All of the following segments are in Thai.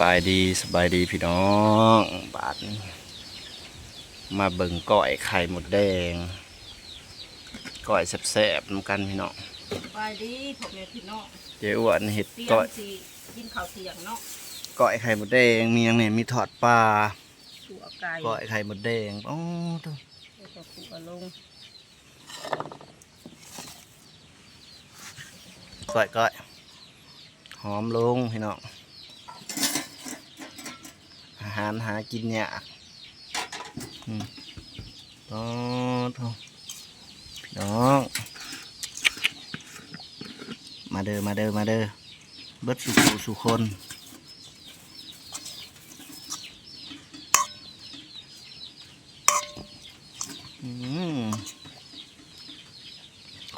สบายดีสบายดีพี่น้องบาทนี้มาเบิ่งก้อยไข่หมดแดงก้อยแซ่บๆน้ำกันพี่น้องไปดีผมเนี่ยพี่น้องเจ๊อ้วนเห็ดเตรียก้อมยสิกินข้าวเที่ยงเนาะก้อยไข่หมดแดงมีอย่างเนี่ยมีทอดปลาขัวไก่ก้อยไข่หมดแดงโอ้ตัวแล้วก็ขัวลงก้อยก้อยหอมลงพี่น้องอาหารหากินยากอืมโอ้ตัวพี่น้อง มาเด้อมาเด้อมาเด้อเบิดสุขสุคน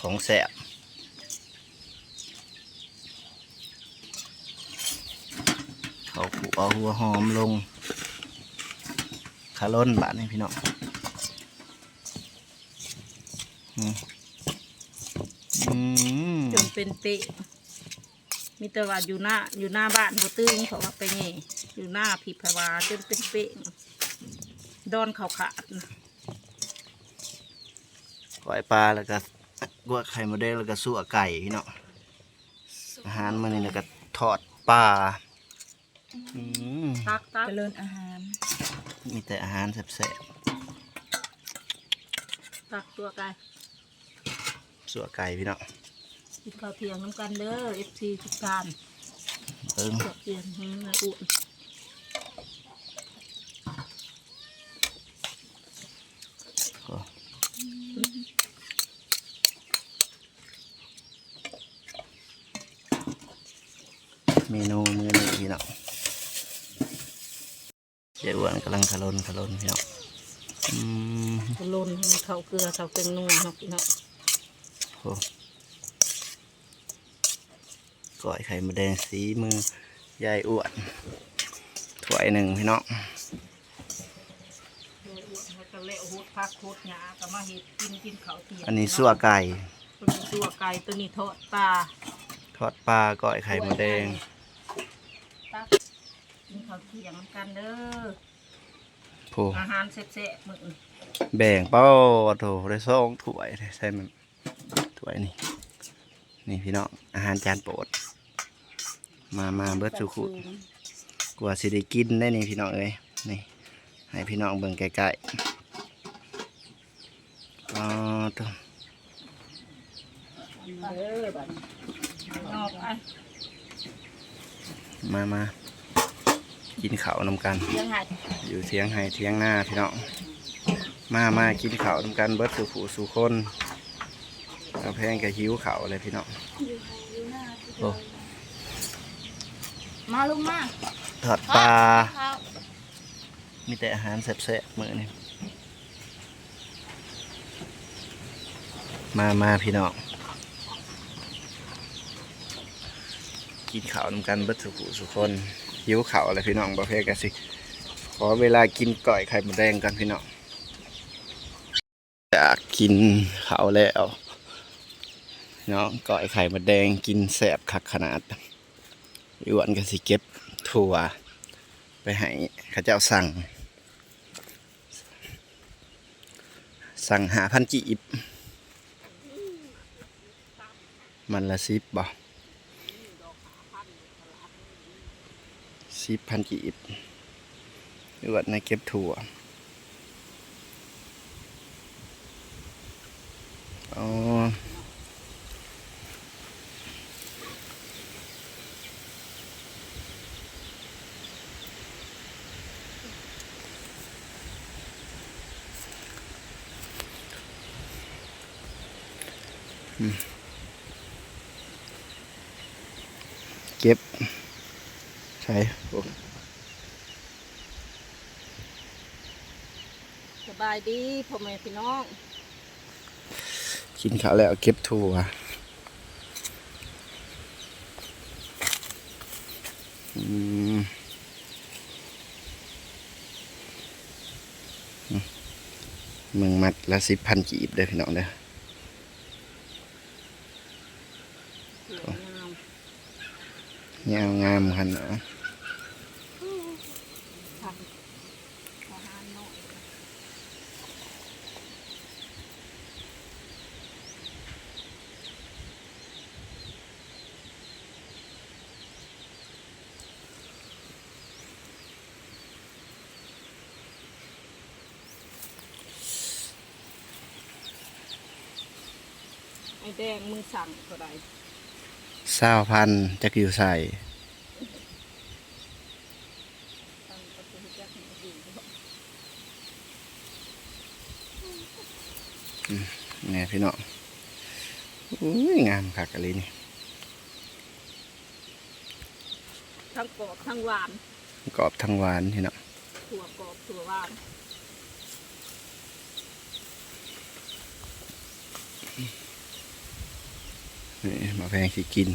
ของแสบ เขาผูเอาหัวหอมลงขาล้นบาทนี่พี่น้องอืมอืมจนเป็นเปะมีแต่ว่าอยู่หน้าอยู่หน้าบ้านบ่ตึงเพราะว่าไปนี่อยู่หน้าพิพาวาจนเป็นเปะดอนเขาขาดนะก้อยปลาแล้วก็กวดไข่มดแดงแล้วก็สู้ไก่พี่เนาะอาหารมันนี่แล้วก็ทอดปลา อืมตักตักเจริญอาหารมีแต่อาหารแซ่บตักตัวไก่ๆสู้ไก่พี่เนาะกินข้าวเที่ยงน้ำกันเด้อ FC ทุกท่านเอิงข้าวเที่ยงให้มาอุ่นก็เมนูมือนี้พี่เนาะ เจ้าอ้วนกำลังขลนขลนพี่เนาะอืมลนให้มันเข้าเกลือเข้าเป็นนัวเนาะพี่เนาะโอ้ก้อยไข่มดแดงสีมือยายอ้วนถ้วยหนึ่งพี่เนาะโดยอ้วนแล้วก็เละโหดพักโคตรหยาก็มาเฮ็ดกินกินข้าวเที่ยงอันนี้สั่วไก่ตัวนี้ตัวไก่ตัวนี้ทอดปลาทอดปลาก้อยไข่มดแดงตัก กินข้าวเที่ยงนำกันเด้อโอ้อาหารแซ่บๆมื้อนี้แบ่งเป้าโถได้สองถ้วยใช่มันถ้วยนี่ นี่พี่น้องอาหารจานโปรด มามาเบิดสุขุกว่าสิได้กินได้นี่พี่น้องเอ้ยนี่ ให้พี่น้องเบิ่งใกล้ๆอ๋อตัวเด้อบัดนี้นอกไอ้มามา กินข้าวนำกันยังไงอยู่เทียงไห้เทียงหน้าพี่น้องมามากินข้าวนำกันเบิดสุขุสุคนเอาแพงกับหิวข้าวเลยพี่น้องโอ้มาลุงมาทอดปลาข้าวมีแต่อาหารแซ่บๆมื้อนี้มามาพี่น้องกินข้าวนำกันเบิดสุขุสุคน หิวข้าวเลยพี่น้องประเภทกันสิ ขอเวลากินก่อยไข่มดแดงกันพี่น้องอยากกินข้าวแล้วพี่น้องก่อยไข่มดแดงกินแสบคักขนาดอีวันก็สิเก็บถั่ว ไปให้ข้าเจ้าสั่ง สั่งหาพันจีบ มันละสิบบ่ บพันจีบหรือว่าในเก็บถั่วอ๋อเก็บ ใช่โอ้สบายดีพ่อแม่พี่น้อง กินข้าวแล้วเก็บถั่วอืมอืมมึงมัดละสิบพันกีบเด้อพี่น้องเด้อ ยาวงามขนาดไอ้แดงมือสั่งก็ได้ เศร้าพันจักอยู่ใส่สั่งก็คือจะให้ดูบ่เนี่ยพี่น้องอุ้ยงามคักอะไรนี่ทั้งกรอบทั้งหวานกรอบทั้งหวานพี่น้องถั่วกรอบถั่วหวาน นี่ มาแพงสิกิน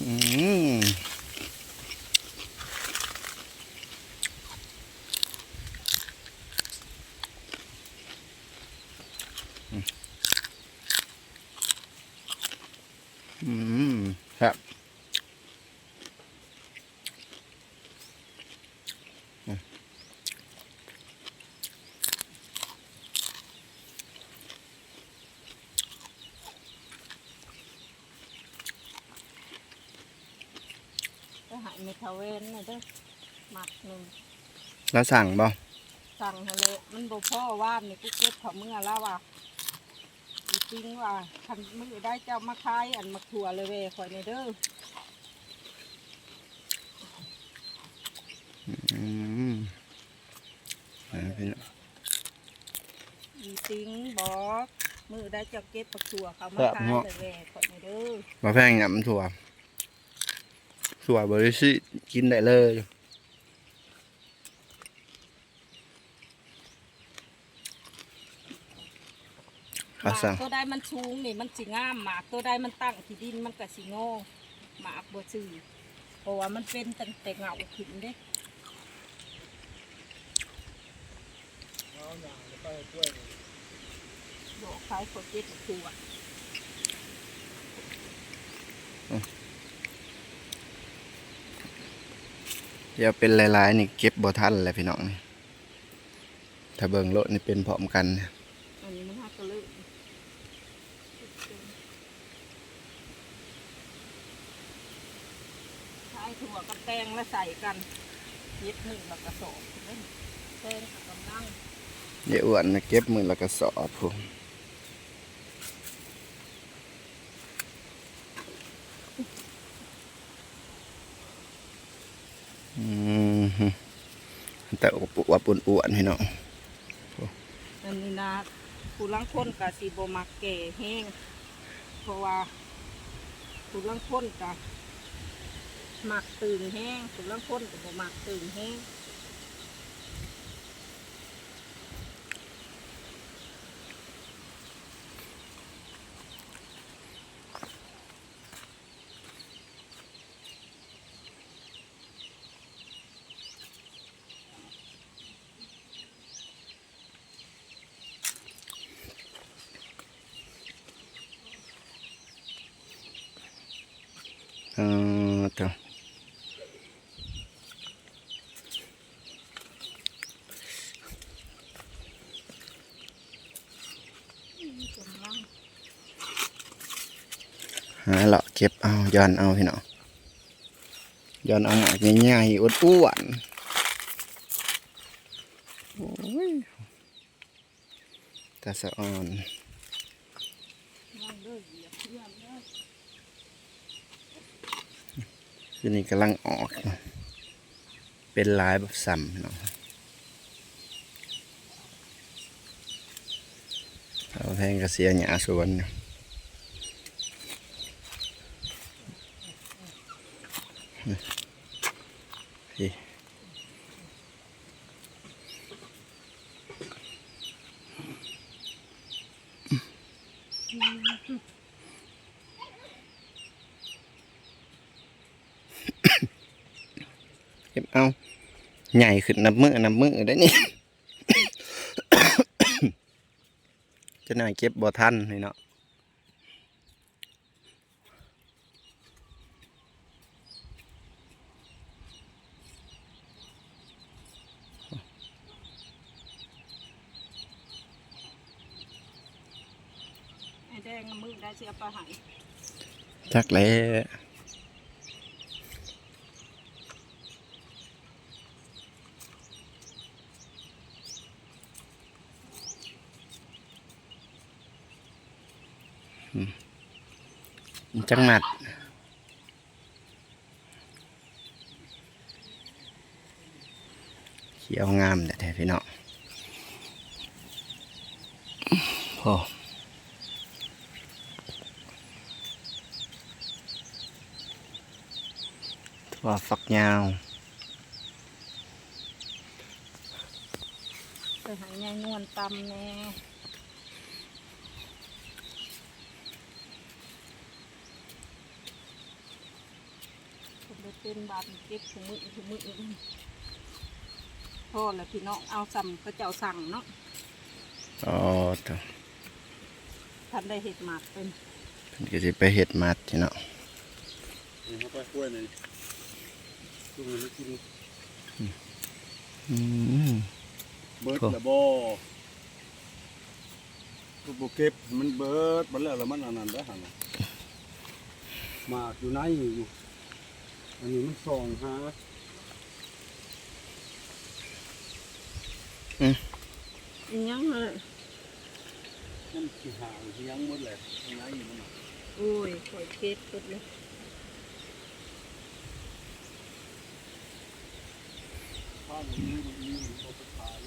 อืมอืมครับอืม ก็ใหายเมทาเวนนี่เด้อหมัดหนึ่งแล้วสั่งบ่สั่งทะเลมันบ่พ่อว่านนี่กูเก็บเขาเมื่อแล้วว่ะอีจริงว่าคันมือได้เจ้ามาขายอันมาถั่วเลยเว้ยข่อยในเด้ออืมอ่าพี่น้องอีจริงบอกมือได้เจ้าเก็บปักถั่วเขามาครับขายเนาะเลยเว้ยข่อยในเด้อ มาแพงหยำถั่ว ถั่วบริสุทธิ์กินได้เลยหมากตัวใดมันชูงนี่มันสิงามหมากตัวใดมันตั้งที่ดินมันก็สิโง่หมากบ่ซื่อเพราะว่ามันเป็นตั้งแต่เงาขึ้นเด้บอกขายคนเจ็ดตัว เดี๋ยวเป็นหลายๆนี่เก็บบ่ทันแหละพี่น้องนี่ถ้าเบิ่งโลดนี่เป็นพร้อมกันเนี่ยอันนี้มันหักกระเลยใช้ถั่วกับแตงแล้วใส่กันเย็ดหนึ่งแล้วก็สองเด้อแตงกับกำลังเดี๋ยวอ้วนน่ะเก็บมือแล้วก็สอบผมอืมฮึแต่ อบอวบอ้วนพี่น้องอันนี้นะผู้ลังคนกับสีโบมักแก่แห้งเพราะว่าผู้ลังคนกับหมักตึงแห้งผู้ลังคนกับโบมักตึงแห้ง เออตัวกำลังหาเลาะเก็บเอ คือนี่กำลังออก เป็นลายแบบซ้ำเนาะเราแทงกระเสียหยาสวนอยู่พี่เก็บเอา ใหญ่ขึ้นนับมือนับมือได้นี่ จะหน่อยเก็บบ่ทันนี่เนาะไอ้แดงมือได้เสียปลาไหายจักแล้ว จังหมัดเขียวงามแต่แท้พี่น้องโอ้ถั่วฝักยาวไปหายายนวลตำแน่ผมไป เป็นบาดเก็บถุงมือถุงมือพ่อและพี่น้องเอาสั่งก็เจ้าสั่งเนาะอ๋อตัวท่านได้เห็ดหมากเป็นเพิ่นก็สิไปเฮ็ดมัดพี่น้องนี่เขาไปกล้วยเลยลูกมันไม่กินอืมเบิร์ดโถ่ละบ่ลูกบ่เก็บมันเบิร์ดมันแล้วแล้วมันอันนั้นได้อหั่นน่ะหมากอยู่ในอยู่ อันนี้มันส่องหาอิหยังเลยมันสิหางสิยังหมดเลยข้างในอยู่มันน่ะโอ้ยข่อยเก็บหมดเลยข้างนี้มันมีมันบ่ไปขาย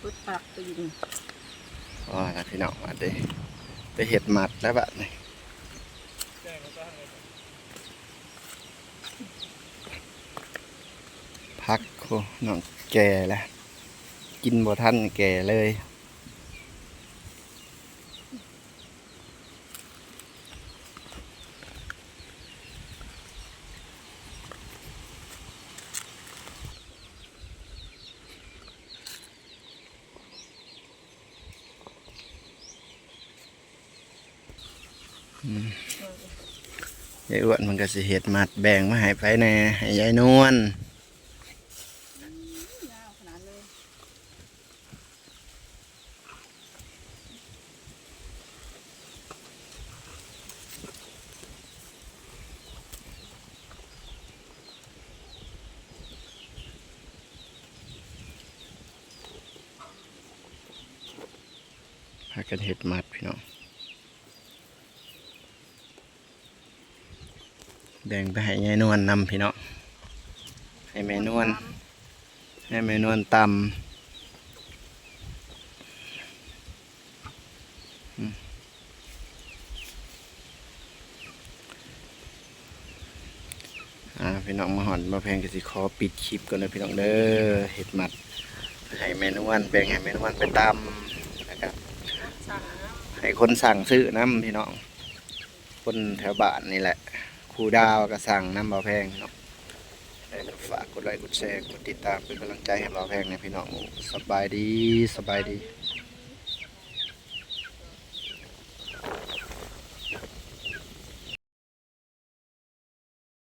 พุดปากตีนอ๋อแล้วพี่น้องมาเด้ ไปเห็ดหมัดแล้วบัดนี้พักโคน้องแก่แล้ว กินบ่ท่านแก่เลย ยายอ้วนมันก็สิเฮ็ดมัดแบ่งมาให้ไปแน่ให้ยายนวลยาวขนาดเลพากันเฮ็ดมัดพี่น้อง แบ่งไปให้ยายนวลนำพี่น้องให้แม่นวลให้แม่นวลตำอ่าพี่น้องมาหอนมาแพงกสิขอปิดคลิปก่อนนะพี่น้องเด้อเฮ็ดมัดให้แม่นวลแบ่งให้แม่นวลไปตำนะครับให้คนสั่งซื้อน้ำพี่น้องคนแถวบ้านนี่แหละ ผูดาวก็สั่งน้ำเบอแพงเนาะฝากกดไลค์กดแชร์กดติดตามเป็นกำลังใจให้เบอแพงเนี่ยพี่น้องสบายดีสบายดี